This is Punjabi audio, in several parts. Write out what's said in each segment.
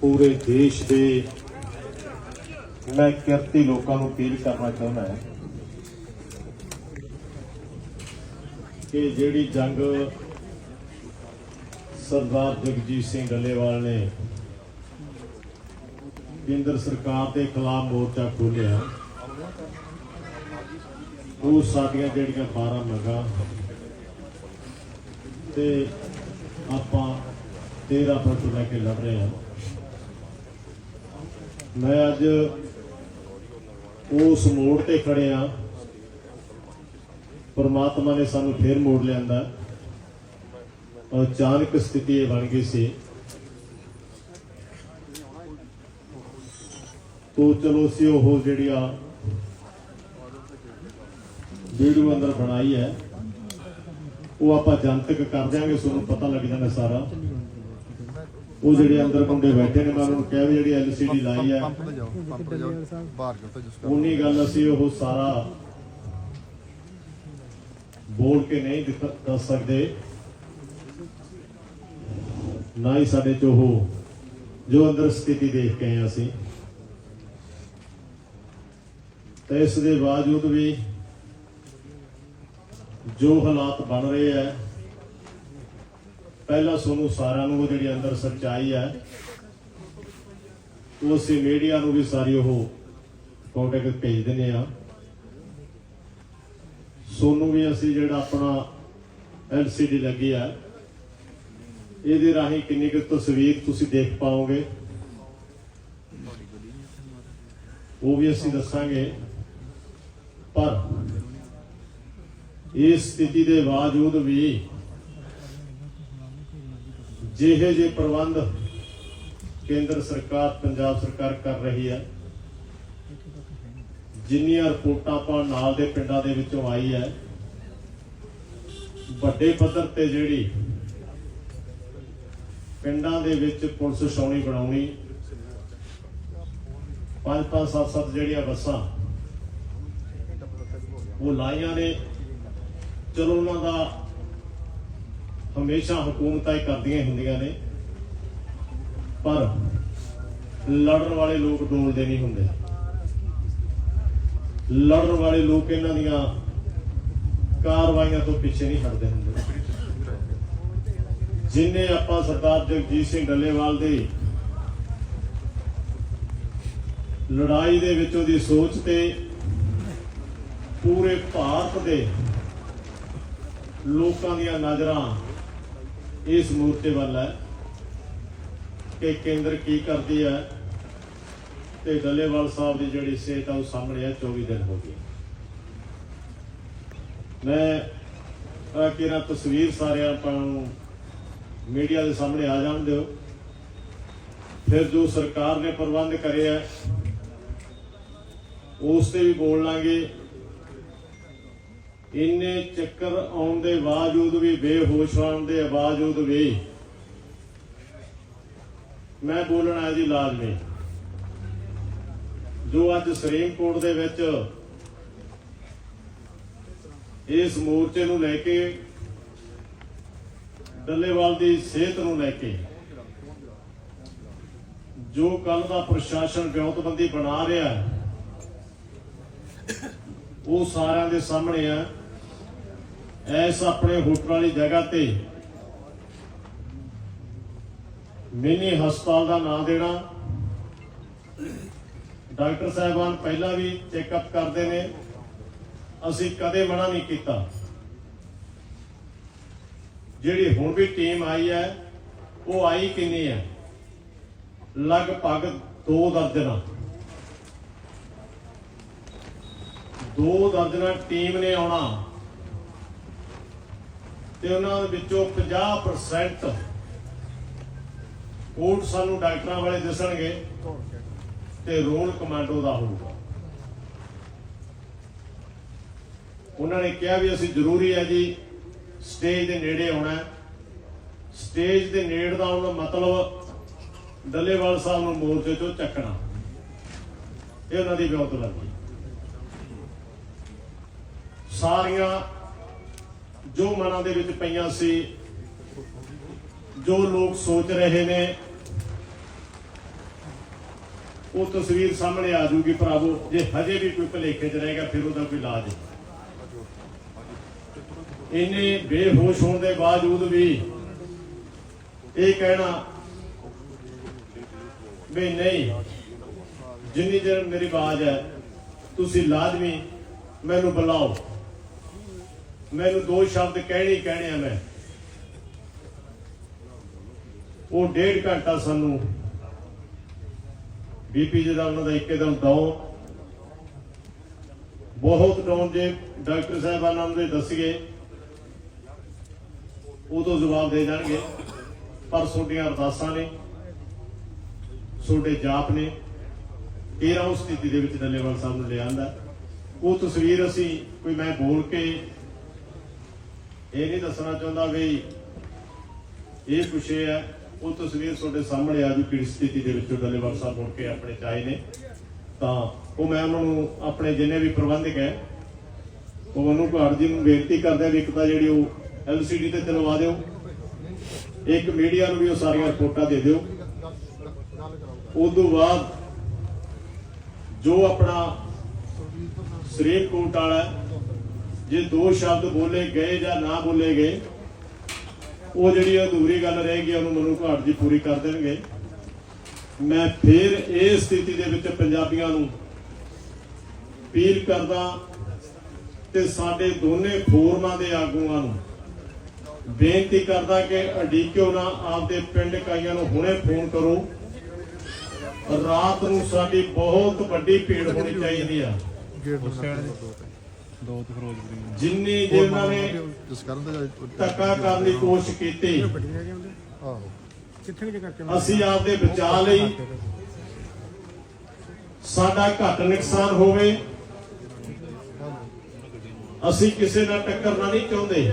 ਪੂਰੇ ਦੇਸ਼ ਦੇ ਮੈਂ ਕਿਰਤੀ ਲੋਕਾਂ ਨੂੰ ਅਪੀਲ ਕਰਨਾ ਚਾਹੁੰਦਾ ਹਾਂ ਕਿ ਜਿਹੜੀ ਜੰਗ ਸਰਦਾਰ ਜਗਜੀਤ ਸਿੰਘ ਡੱਲੇਵਾਲ ਨੇ ਕੇਂਦਰ ਸਰਕਾਰ ਦੇ ਖਿਲਾਫ ਮੋਰਚਾ ਖੋਲ੍ਹਿਆ, ਉਹ ਸਾਡੀਆਂ ਜਿਹੜੀਆਂ 12 ਮੰਗਾਂ ਤੇ ਆਪਾਂ 13 ਫੁੱਟ ਲੈ ਕੇ ਲੜ ਰਹੇ ਹਾਂ। ਮੈਂ ਅੱਜ ਉਸ ਮੋੜ ਤੇ ਖੜਿਆ ਪਰਮਾਤਮਾ ਨੇ ਸਾਨੂੰ ਫੇਰ ਮੋੜ ਲਿਆਂਦਾ। ਅਚਾਨਕ ਸਥਿਤੀ ਇਹ ਬਣ ਗਈ ਸੀ। ਤੋ ਚਲੋ ਸੀ ਉਹ ਜਿਹੜੀ ਆ ਵੀਡੀਓ ਅੰਦਰ ਬਣਾਈ ਹੈ, ਉਹ ਆਪਾਂ ਜਨਤਕ ਕਰ ਦਿਆਂਗੇ ਤੁਹਾਨੂੰ ਪਤਾ ਲੱਗ ਜਾਣਾ ਸਾਰਾ। ਉਹ ਜਿਹੜੇ ਅੰਦਰ ਬੰਦੇ ਬੈਠੇ ਨੇ ਮੈਂ ਉਹਨਾਂ ਨੂੰ ਕਿਹਾ ਵੀ ਜਿਹੜੀ ਐਲਸੀਡੀ ਲਾਈ ਹੈ ਪੰਪ ਤੇ ਜਾਓ ਪੰਪ ਤੇ ਜਾਓ ਬਾਹਰ ਜਾਓ ਤਾਂ ਜਿਸ ਉਨੀ ਗੱਲ ਅਸੀਂ ਉਹ ਸਾਰਾ ਬੋਲ ਕੇ ਨਹੀਂ ਦੱਸ ਸਕਦੇ। ਨਾ ਹੀ ਸਾਡੇ ਚ ਉਹ ਜੋ ਅੰਦਰ ਸਥਿਤੀ ਦੇਖ ਕੇ ਆਏ ਅਸੀਂ। ਤੇ ਇਸ ਦੇ ਬਾਵਜੂਦ ਵੀ ਜੋ ਹਾਲਾਤ ਬਣ ਰਹੇ ਆ ਪਹਿਲਾਂ ਤੁਹਾਨੂੰ ਸਾਰਿਆਂ ਨੂੰ ਉਹ ਜਿਹੜੀ ਅੰਦਰ ਸੱਚਾਈ ਹੈ, ਉਹ ਅਸੀਂ ਮੀਡੀਆ ਨੂੰ ਵੀ ਸਾਰੀ ਉਹ ਕੰਟੈਕਟ ਭੇਜ ਦਿੰਦੇ ਆ ਸੋਨੂੰ ਵੀ ਅਸੀਂ ਜਿਹੜਾ ਆਪਣਾ ਐਲਸੀਡੀ ਲੱਗੀ ਆ ਇਹਦੇ ਰਾਹੀਂ ਕਿੰਨੀ ਕੁ ਤਸਵੀਰ ਤੁਸੀਂ ਦੇਖ ਪਾਓਗੇ? ਉਹ ਵੀ ਅਸੀਂ ਦੱਸਾਂਗੇ। ਪਰ ਇਸ ਸਥਿਤੀ ਦੇ ਬਾਵਜੂਦ ਵੀ ਜਿਹੇ ਜੇ ਪ੍ਰਬੰਧ ਕੇਂਦਰ ਸਰਕਾਰ, ਪੰਜਾਬ ਸਰਕਾਰ ਕਰ ਰਹੀ ਹੈ, ਜਿੰਨੀਆਂ ਰਿਪੋਰਟਾਂ ਆਪਾਂ ਨਾਲ ਦੇ ਪਿੰਡਾਂ ਦੇ ਵਿੱਚੋਂ ਆਈ ਹੈ, ਵੱਡੇ ਪੱਧਰ ਤੇ ਜਿਹੜੀ ਪਿੰਡਾਂ ਦੇ ਵਿੱਚ ਪੁਲਿਸ ਛਾਉਣੀ ਬਣਾਉਣੀ, ਪੰਜ ਪੰਜ ਸੱਤ ਸੱਤ ਜਿਹੜੀਆਂ ਬੱਸਾਂ, ਉਹ ਲਾਈਆਂ ਨੇ, ਚਲੋ ਉਹਨਾਂ ਦਾ ਹਮੇਸ਼ਾ ਹਕੂਮਤਾਂ ਹੀ ਕਰਦੀਆਂ ਹੁੰਦੀਆਂ ਨੇ, ਪਰ ਲੜਨ ਵਾਲੇ ਲੋਕ ਡੋਲਦੇ ਨਹੀਂ ਹੁੰਦੇ। ਲੜਨ ਵਾਲੇ ਲੋਕ ਇਹਨਾਂ ਦੀਆਂ ਕਾਰਵਾਈਆਂ ਤੋਂ ਪਿੱਛੇ ਨਹੀਂ ਹਟਦੇ ਹੁੰਦੇ। ਜਿੰਨੇ ਆਪਾਂ ਸਰਦਾਰ ਜਗਜੀਤ ਸਿੰਘ ਡੱਲੇਵਾਲ ਦੇ ਲੜਾਈ ਦੇ ਵਿੱਚ ਉਹਦੀ ਸੋਚ ਤੇ ਪੂਰੇ ਭਾਰਤ ਦੇ ਲੋਕਾਂ ਦੀਆਂ ਨਜ਼ਰਾਂ ਇਸ ਮੂਰਤੇ ਵੱਲ ਹੈ ਕਿ ਕੇਂਦਰ ਕੀ ਕਰਦੀ ਹੈ ਤੇ ਡੱਲੇਵਾਲ ਸਾਹਿਬ ਦੀ ਜਿਹੜੀ ਸਿਹਤ ਆ ਉਹ ਸਾਹਮਣੇ ਆ 24 ਦਿਨ ਹੋ ਗਏ। ਮੈਂ ਆ ਕਿਰਾ ਤਸਵੀਰ ਸਾਰਿਆਂ ਆਪਾਂ ਨੂੰ ਮੀਡੀਆ ਦੇ ਸਾਹਮਣੇ ਆ ਜਾਣ ਦਿਓ। ਫਿਰ ਜੋ ਸਰਕਾਰ ਨੇ ਪ੍ਰਬੰਧ ਕਰਿਆ ਉਸ ਤੇ ਵੀ ਬੋਲ ਲਾਂਗੇ। ਇੰਨੇ ਚੱਕਰ ਆਉਣ ਦੇ ਬਾਵਜੂਦ ਵੀ ਬੇਹੋਸ਼ ਹੋਣ ਦੇ ਬਾਵਜੂਦ ਵੀ ਮੈਂ ਬੋਲਣਾ ਜੀ ਲਾਜ਼ਮੀ। ਜੋ ਅੱਜ ਸੁਪਰੀਮ ਕੋਰਟ ਦੇ ਵਿੱਚ ਇਸ ਮੋਰਚੇ ਨੂੰ ਲੈ ਕੇ, ਡੱਲੇਵਾਲ ਦੀ ਸਿਹਤ ਨੂੰ ਲੈ ਕੇ, ਜੋ ਕੱਲ ਦਾ ਪ੍ਰਸ਼ਾਸਨ ਵਿਉਂਤਬੰਦੀ ਬਣਾ ਰਿਹਾ ਉਹ ਸਾਰਿਆਂ ਦੇ ਸਾਹਮਣੇ ਆ ਐਸ ਆਪਣੇ ਹੋਟਲ ਵਾਲੀ ਜਗ੍ਹਾ ਤੇ ਮਿਨੀ ਹਸਪਤਾਲ ਦਾ ਨਾਮ ਦੇਣਾ। ਡਾਕਟਰ ਸਾਹਿਬਾਨ ਪਹਿਲਾਂ ਵੀ ਚੈੱਕਅਪ ਕਰਦੇ ਨੇ। ਅਸੀਂ ਕਦੇ ਮਨਾ ਨਹੀਂ ਕੀਤਾ। ਜਿਹੜੀ ਹੁਣ ਵੀ ਟੀਮ ਆਈ ਹੈ, ਉਹ ਆਈ ਕਿੰਨੀ ਹੈ? ਲਗਭਗ 2 ਦਰਜਨਾਂ। ਦੋ ਦਰਜਨਾਂ ਟੀਮ ਨੇ ਆਉਣਾ। ਤੇ ਉਹਨਾਂ ਦੇ ਵਿੱਚੋਂ 50% ਕੋਟ ਸਾਨੂੰ ਡਾਕਟਰਾਂ ਵਾਲੇ ਦਿਸਣਗੇ ਤੇ ਰੋਲ ਕਮਾਂਡੋ ਦਾ ਹੋਊਗਾ। ਉਹਨਾਂ ਨੇ ਕਿਹਾ ਵੀ ਅਸੀਂ ਜ਼ਰੂਰੀ ਹੈ ਜੀ, ਸਟੇਜ ਦੇ ਨੇੜੇ ਆਉਣਾ ਸਟੇਜ ਦੇ ਨੇੜੇ ਦਾ ਆਉਣ ਮਤਲਬ ਡੱਲੇਵਾਲ ਸਾਹਿਬ ਨੂੰ ਮੋਰਚੇ ਤੋਂ ਚੱਕਣਾ। ਇਹ ਉਹਨਾਂ ਦੀ ਵਿਉਂਤ ਲੱਗੀ ਸਾਰੀਆਂ ਜੋ ਮਨਾਂ ਦੇ ਵਿੱਚ ਪਈਆਂ ਸੀ, ਜੋ ਲੋਕ ਸੋਚ ਰਹੇ ਨੇ, ਉਹ ਤਸਵੀਰ ਸਾਹਮਣੇ ਆ ਜੂਗੀ ਭਰਾਵੋ। ਜੇ ਹਜੇ ਵੀ ਕੋਈ ਭਲੇਖੇ 'ਚ ਰਹੇਗਾ, ਫਿਰ ਉਹਦਾ ਕੋਈ ਇਲਾਜ ਨਹੀਂ। ਇੰਨੇ ਬੇਹੋਸ਼ ਹੋਣ ਦੇ ਬਾਵਜੂਦ ਵੀ ਇਹ ਕਹਿਣਾ ਵੀ ਨਹੀਂ, ਜਿੰਨੀ ਦੇਰ ਮੇਰੀ ਆਵਾਜ਼ ਹੈ, ਤੁਸੀਂ ਲਾਜ਼ਮੀ ਮੈਨੂੰ ਬੁਲਾਓ। ਮੈਨੂੰ ਦੋ ਸ਼ਬਦ ਕਹਿਣੇ ਕਹਿਣੇ ਆ ਮੈਂ। ਉਹ ਡੇਢ ਘੰਟਾ ਸਾਨੂੰ ਬੀਪੀ ਜਿਹਦਾ ਉਹਨਾਂ ਦਾ ਇੱਕਦਮ ਡਾਊਨ ਬਹੁਤ ਡਾਊਨ ਜੇ ਡਾਕਟਰ ਸਾਹਿਬਾਨਾਂ ਨੂੰ ਦੇ ਦੱਸੀਏ, ਉਦੋਂ ਜਵਾਬ ਦੇ ਜਾਣਗੇ ਪਰ ਤੁਹਾਡੀਆਂ ਅਰਦਾਸਾਂ ਨੇ, ਤੁਹਾਡੇ ਜਾਪ ਨੇ ਇਹ ਉਸ ਸਥਿਤੀ ਦੇ ਵਿੱਚ ਡੱਲੇਵਾਲ ਸਾਹਿਬ ਨੂੰ ਲਿਆਂਦਾ। ਉਹ ਤਸਵੀਰ ਅਸੀਂ ਕੋਈ ਮੈਂ ਬੋਲ ਕੇ ਇਹ ਨਹੀਂ ਦੱਸਣਾ ਚਾਹੁੰਦਾ ਵੀ ਇਹ ਕੁਛ ਇਹ ਹੈ ਉਹ ਤਸਵੀਰ ਤੁਹਾਡੇ ਸਾਹਮਣੇ ਆ ਜੂ ਕਿਹੜੀ ਸਥਿਤੀ ਦੇ ਵਿੱਚੋਂ ਡੱਲੇਵਾਲ ਸਾਹਿਬ ਮੁੜ ਕੇ ਆਪਣੇ ਚਾਏ ਨੇ। ਤਾਂ ਉਹ ਮੈਂ ਉਹਨਾਂ ਨੂੰ ਆਪਣੇ ਜਿੰਨੇ ਵੀ ਪ੍ਰਬੰਧਕ ਹੈ, ਉਹ ਉਹਨੂੰ ਘਾਟ ਜੀ ਨੂੰ ਬੇਨਤੀ ਕਰਦੇ ਆ ਵੀ ਇੱਕ ਤਾਂ ਜਿਹੜੀ ਉਹ ਐਲਸੀਡੀ ਤੇ ਚਲਵਾ ਦਿਓ, ਇੱਕ ਮੀਡੀਆ ਨੂੰ ਵੀ ਉਹ ਸਾਰੀਆਂ ਰਿਪੋਰਟਾਂ ਦੇ ਦਿਓ। ਉਸ ਤੋਂ ਬਾਅਦ ਜੋ ਆਪਣਾ ਸੁਪਰੀਮ ਕੋਰਟ ਵਾਲਾ ਜੇ ਦੋ ਸ਼ਬਦ ਬੋਲੇ ਗਏ ਜਾਂ ਨਾ ਬੋਲੇ ਗਏ, ਉਹ ਜਿਹੜੀ ਅਧੂਰੀ ਗੱਲ ਰਹੇਗੀ, ਉਹਨੂੰ ਮਨੂ ਘਾਟ ਜੀ ਪੂਰੀ ਕਰ ਦੇਣਗੇ। ਮੈਂ ਫਿਰ ਇਹ ਸਥਿਤੀ ਦੇ ਵਿੱਚ ਪੰਜਾਬੀਆਂ ਨੂੰ ਅਪੀਲ ਕਰਦਾ ਤੇ ਸਾਡੇ ਦੋਨੇ ਫੋਰਮਾਂ ਦੇ ਆਗੂਆਂ ਨੂੰ ਬੇਨਤੀ ਕਰਦਾ ਕਿ ਅਡੀਕਿਓ ਨਾ ਆਪਦੇ ਪਿੰਡ ਕਾਈਆਂ ਨੂੰ ਹੁਣੇ ਫੋਨ ਕਰੋ। ਰਾਤ ਨੂੰ ਸਾਡੀ ਬਹੁਤ ਵੱਡੀ ਭੀੜ ਹੋਣੀ ਚਾਹੀਦੀ ਆ। ਦੋ ਦੋ ਤੇ ਫਿਰੋਜ਼ਪੁਰੀ ਨੂੰ। ਜਿੰਨੀ ਜੇ ਉਹਨਾਂ ਨੇ ਜਿਸ ਕਰਨ ਦੇ ਧੱਕਾ ਕਰਨ ਦੀ ਕੋਸ਼ਿਸ਼ ਕੀਤੀ। ਆਹੋ। ਕਿੱਥੇ ਕਿ ਕਰਕੇ ਅਸੀਂ ਆਪਦੇ ਬਚਾਅ ਲਈ ਸਾਡਾ ਘੱਟ ਨੁਕਸਾਨ ਹੋਵੇ ਅਸੀਂ ਕਿਸੇ ਨਾਲ ਟੱਕਰਨਾ ਨਹੀਂ ਚਾਹੁੰਦੇ।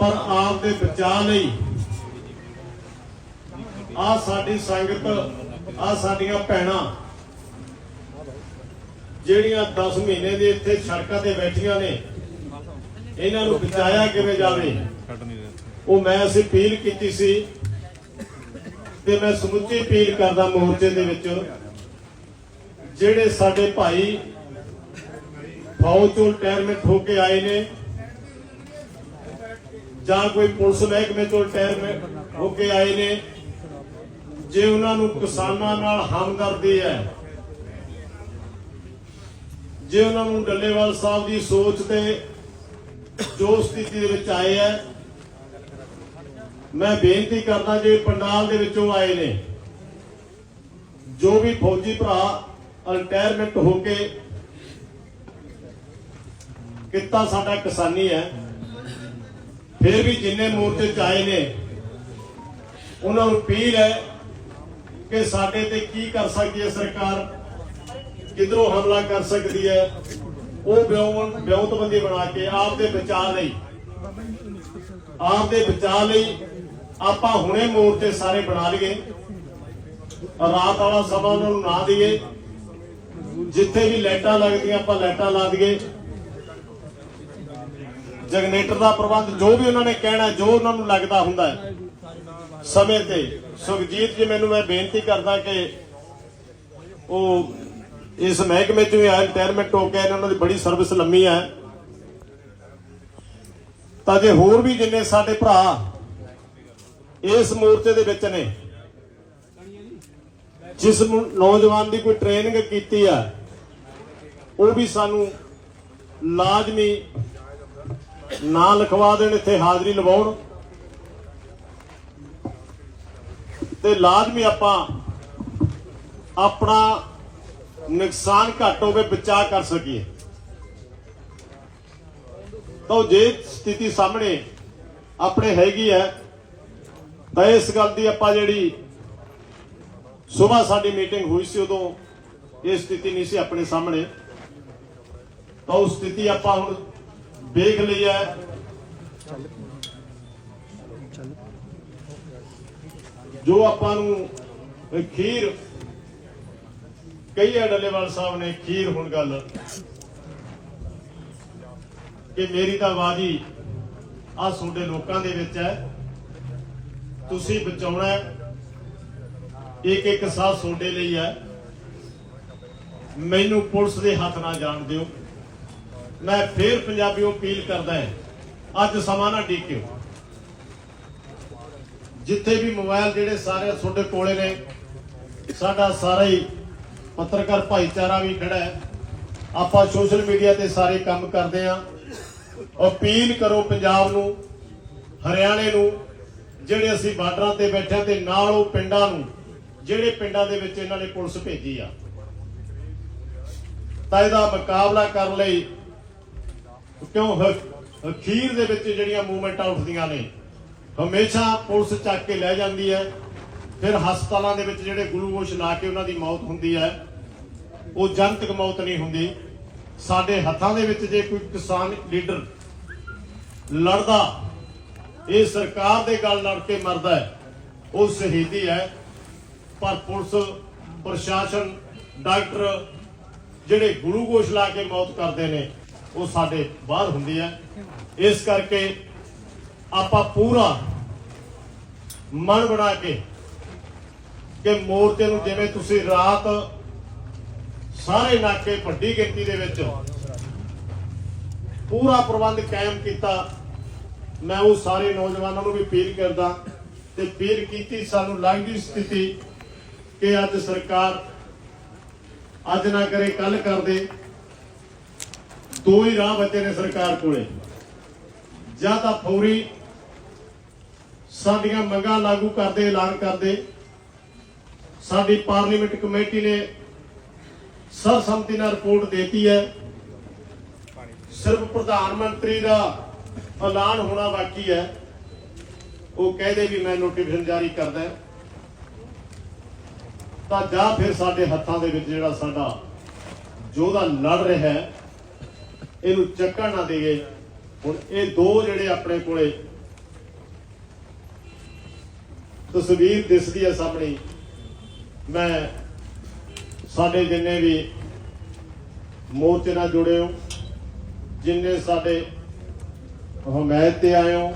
ਪਰ ਆਪਦੇ ਬਚਾਅ ਲਈ ਆ ਸਾਡੀ ਸੰਗਤ ਆ ਸਾਡੀਆਂ ਭੈਣਾਂ ਜਿਹੜੀਆਂ 10 ਮਹੀਨੇ ਦੇ ਇੱਥੇ ਸੜਕਾਂ ਤੇ ਬੈਠੀਆਂ ਨੇ, ਇਹਨਾਂ ਨੂੰ ਬਚਾਇਆ ਕਿਵੇਂ ਜਾਵੇ? ਉਹ ਮੈਂ ਅਸੀਂ ਅਪੀਲ ਕੀਤੀ ਸੀ ਤੇ ਮੈਂ ਸਮੁੱਚੀ ਅਪੀਲ ਕਰਦਾ ਮੋਰਚੇ ਦੇ ਵਿੱਚ, ਜਿਹੜੇ ਸਾਡੇ ਭਾਈ ਫੌਜ ਤੋਂ ਰਿਟਾਇਰਮੈਂਟ ਹੋ ਕੇ ਆਏ ਨੇ, ਜਾਂ ਕੋਈ ਪੁਲਿਸ ਮਹਿਕਮੇ ਤੋਂ ਰਿਟਾਇਰਮੈਂਟ ਹੋ ਕੇ ਆਏ ਨੇ, ਜੇ ਉਹਨਾਂ ਨੂੰ ਕਿਸਾਨਾਂ ਨਾਲ ਹਮਦਰਦੀ ਹੈ ਜੇ ਉਹਨਾਂ ਨੂੰ ਡੱਲੇਵਾਲ ਸਾਹਿਬ ਦੀ ਸੋਚ ਤੇ ਜੋ ਸਥਿਤੀ ਦੇ ਵਿੱਚ ਆਏ ਹੈ ਮੈਂ ਬੇਨਤੀ ਕਰਦਾ ਜੇ ਪੰਡਾਲ ਦੇ ਵਿੱਚੋਂ ਆਏ ਨੇ, ਜੋ ਵੀ ਫੌਜੀ ਭਰਾ ਰਿਟਾਇਰਮੈਂਟ ਹੋ ਕੇ ਕਿੱਤਾ ਸਾਡਾ ਕਿਸਾਨੀ ਹੈ, ਫਿਰ ਵੀ ਜਿੰਨੇ ਮੋਰਚੇ ਚ ਆਏ ਨੇ, ਉਹਨਾਂ ਨੂੰ ਅਪੀਲ ਹੈ ਕਿ ਸਾਡੇ ਤੇ ਕੀ ਕਰ ਸਕਦੀ ਹੈ ਸਰਕਾਰ? ਕਿਧਰੋਂ ਹਮਲਾ ਕਰ ਸਕਦੀ ਹੈ, ਉਹ ਬਿਉਂਤ ਬਿਉਂਤਬੰਦੀ ਬਣਾ ਕੇ ਆਪ ਦੇ ਬਚਾਅ ਲਈ। ਆਪ ਦੇ ਬਚਾਅ ਲਈ ਆਪਾਂ ਹੁਣੇ ਮੋਰਚੇ ਸਾਰੇ ਬਣਾ ਲਈਏ। ਰਾਤ ਵਾਲਾ ਸਮਾਂ ਉਹਨਾਂ ਨੂੰ ਨਾ ਦਈਏ। ਜਿੱਥੇ ਵੀ ਲਾਈਟਾਂ ਲੱਗਦੀਆਂ, ਆਪਾਂ ਲਾਈਟਾਂ ਲਾ ਦਈਏ। ਜਨਰੇਟਰ ਦਾ ਪ੍ਰਬੰਧ ਜੋ ਵੀ ਉਹਨਾਂ ਨੇ ਕਹਿਣਾ, ਜੋ ਉਹਨਾਂ ਨੂੰ ਲੱਗਦਾ ਹੁੰਦਾ ਹੈ। ਸਮੇਂ ਤੇ ਸੁਖਜੀਤ ਜੀ, ਮੈਨੂੰ ਮੈਂ ਬੇਨਤੀ ਕਰਦਾ ਕਿ ਉਹ ਇਸ ਮਹਿਕਮੇ ਚ ਵੀ ਆਏ ਰਿਟਾਇਰਮੈਂਟ ਹੋ ਕੇ ਆਏ ਉਹਨਾਂ ਦੀ ਬੜੀ ਸਰਵਿਸ ਲੰਮੀ ਹੈ। ਤਾਂ ਜੇ ਹੋਰ ਵੀ ਜਿੰਨੇ ਸਾਡੇ ਭਰਾ ਇਸ ਮੋਰਚੇ ਦੇ ਵਿੱਚ ਨੇ, ਜਿਸ ਨੌਜਵਾਨ ਦੀ ਕੋਈ ਟ੍ਰੇਨਿੰਗ ਕੀਤੀ ਆ ਉਹ ਵੀ ਸਾਨੂੰ ਲਾਜ਼ਮੀ ਨਾਂ ਲਿਖਵਾ ਦੇਣ, ਇੱਥੇ ਹਾਜ਼ਰੀ ਲਵਾਉਣ। ਤੇ ਲਾਜ਼ਮੀ ਆਪਾਂ ਆਪਣਾ ਨੁਕਸਾਨ ਘੱਟ ਹੋਵੇ ਬਚਾ ਕਰ ਸਕੀਏ। ਤਾਂ ਜੇ ਸਥਿਤੀ ਸਾਹਮਣੇ ਆਪਣੇ ਹੈਗੀ ਹੈ, ਤਾਂ ਇਸ ਗੱਲ ਦੀ ਆਪਾਂ ਜਿਹੜੀ ਸਵੇਰ ਸਾਡੀ ਮੀਟਿੰਗ ਹੋਈ ਸੀ ਉਦੋਂ ਇਹ ਸਥਿਤੀ ਨਹੀਂ ਸੀ ਆਪਣੇ ਸਾਹਮਣੇ। ਤਾਂ ਉਹ ਸਥਿਤੀ ਆਪਾਂ ਹੁਣ ਵੇਖ ਲਈ ਹੈ। ਜੋ ਆਪਾਂ ਨੂੰ ਇਹ ਖੀਰ ਕਈ ਹੈ ਡੱਲੇਵਾਲ ਸਾਹਿਬ ਨੇ ਖੀਰ ਹੁਣ ਗੱਲ ਕਿ ਮੇਰੀ ਤਾਂ ਬਾਜੀ ਆ ਤੁਹਾਡੇ ਲੋਕਾਂ ਦੇ ਵਿੱਚ ਹੈ। ਤੁਸੀਂ ਬਚਾਉਣਾ ਇੱਕ ਇੱਕ ਸਾਹ ਤੁਹਾਡੇ ਲਈ ਹੈ। ਮੈਨੂੰ ਪੁਲਿਸ ਦੇ ਹੱਥ ਨਾ ਜਾਣ ਦਿਓ। ਮੈਂ ਫੇਰ ਪੰਜਾਬੀਓ ਅਪੀਲ ਕਰਦਾ ਹਾਂ, ਅੱਜ ਸਮਾਂ ਨਾ ਡੀਕਿਓ ਜਿੱਥੇ ਵੀ ਮੋਬਾਈਲ ਜਿਹੜੇ ਸਾਰੇ ਤੁਹਾਡੇ ਕੋਲੇ ਨੇ, ਸਾਡਾ ਸਾਰਾ ਹੀ ਪੱਤਰਕਾਰ ਭਾਈਚਾਰਾ ਵੀ ਖੜਾ ਹੈ। ਆਪਾਂ ਸੋਸ਼ਲ ਮੀਡੀਆ ਤੇ ਸਾਰੇ ਕੰਮ ਕਰਦੇ ਆਂ ਅਪੀਲ ਕਰੋ ਪੰਜਾਬ ਨੂੰ, ਹਰਿਆਣੇ ਨੂੰ, ਜਿਹੜੇ ਅਸੀਂ ਬਾਰਡਰਾਂ ਤੇ ਬੈਠੇ ਹਾਂ ਤੇ ਨਾਲ ਉਹ ਪਿੰਡਾਂ ਨੂੰ, ਜਿਹੜੇ ਪਿੰਡਾਂ ਦੇ ਵਿੱਚ ਇਹਨਾਂ ਨੇ ਪੁਲਿਸ ਭੇਜੀ ਆ। ਤਾਂ ਇਹਦਾ ਮੁਕਾਬਲਾ ਕਰਨ ਲਈ ਕਿਉਂ ਹ- ਅਖੀਰ ਦੇ ਵਿੱਚ ਜਿਹੜੀਆਂ ਮੂਵਮੈਂਟਾਂ ਉੱਠਦੀਆਂ ਨੇ, ਹਮੇਸ਼ਾ ਪੁਲਿਸ ਚੱਕ ਕੇ ਲੈ ਜਾਂਦੀ ਹੈ। ਫਿਰ ਹਸਪਤਾਲਾਂ ਦੇ ਵਿੱਚ ਜਿਹੜੇ ਗਲੂਕੋਸ਼ ਲਾ ਕੇ ਉਹਨਾਂ ਦੀ ਮੌਤ ਹੁੰਦੀ ਹੈ। ਉਹ ਜਨਤਕ ਮੌਤ ਨਹੀਂ ਹੁੰਦੀ। ਸਾਡੇ ਹੱਥਾਂ ਦੇ ਵਿੱਚ ਜੇ ਕੋਈ ਕਿਸਾਨ ਲੀਡਰ ਲੜਦਾ, ਇਹ ਸਰਕਾਰ ਦੇ ਗੱਲ ਲੜ ਕੇ ਮਰਦਾ ਹੈ, ਉਹ ਸ਼ਹੀਦੀ ਹੈ। ਪਰ ਪੁਲਿਸ, ਪ੍ਰਸ਼ਾਸਨ, ਡਾਕਟਰ ਜਿਹੜੇ ਗਲੂਕੋਸ਼ ਲਾ ਕੇ ਮੌਤ ਕਰਦੇ ਨੇ, ਉਹ ਸਾਡੇ ਬਾਹਰ ਹੁੰਦੀ ਹੈ ਇਸ ਕਰਕੇ ਆਪਾਂ ਪੂਰਾ ਮਨ ਬਣਾ ਕੇ ਕਿ ਮੋਰਚੇ ਨੂੰ ਜਿਵੇਂ ਤੁਸੀਂ ਰਾਤ ਸਾਰੇ ਨਾਕੇ ਵੱਡੀ ਗਿਣਤੀ ਦੇ ਵਿੱਚ ਪੂਰਾ ਪ੍ਰਬੰਧ ਕਾਇਮ ਕੀਤਾ। ਮੈਂ ਉਹ ਸਾਰੇ ਨੌਜਵਾਨਾਂ ਨੂੰ ਵੀ ਅਪੀਲ ਕਰਦਾ ਤੇ ਅਪੀਲ ਕੀਤੀ ਸਾਨੂੰ ਲੱਗਦੀ ਸਥਿਤੀ ਕਿ ਅੱਜ ਸਰਕਾਰ ਅੱਜ ਨਾ ਕਰੇ ਕੱਲ ਕਰ ਦੇ। ਦੋ ਹੀ ਰਾਹ ਬਚੇ ਨੇ ਸਰਕਾਰ ਕੋਲੇ। ਜਾਂ ਤਾਂ ਫੌਰੀ ਸਾਡੀਆਂ ਮੰਗਾਂ ਲਾਗੂ ਕਰਦੇ, ਐਲਾਨ ਕਰਦੇ। ਸਾਡੀ ਪਾਰਲੀਮੈਂਟ ਕਮੇਟੀ ਨੇ ਸਰਬਸੰਮਤੀ ਨਾਲ ਰਿਪੋਰਟ ਦੇਤੀ ਹੈ। ਸਿਰਫ ਪ੍ਰਧਾਨ ਮੰਤਰੀ ਦਾ ਐਲਾਨ ਹੋਣਾ ਬਾਕੀ ਹੈ। ਉਹ ਕਹਦੇ ਵੀ ਮੈਂ ਨੋਟੀਫਿਕੇਸ਼ਨ ਜਾਰੀ ਕਰਦਾ ਤਾਂ ਜਾਂ ਫਿਰ ਸਾਡੇ ਹੱਥਾਂ ਦੇ ਵਿੱਚ ਜਿਹੜਾ ਸਾਡਾ ਯੋਧਾ ਲੜ ਰਿਹਾ ਹੈ, ਇਹਨੂੰ ਚੱਕਣ ਨਾ ਦੇਈਏ। ਹੁਣ ਇਹ ਦੋ ਜਿਹੜੇ ਆਪਣੇ ਕੋਲੇ ਤਸਵੀਰ ਦਿਸਦੀ ਹੈ ਸਾਹਮਣੇ। ਮੈਂ ਸਾਡੇ ਜਿੰਨੇ ਵੀ ਮੋਰਚੇ ਨਾਲ ਜੁੜੇ ਹੋ ਜਿੰਨੇ ਸਾਡੇ ਹਮਾਇਤ ਤੇ ਆਏ ਹੋ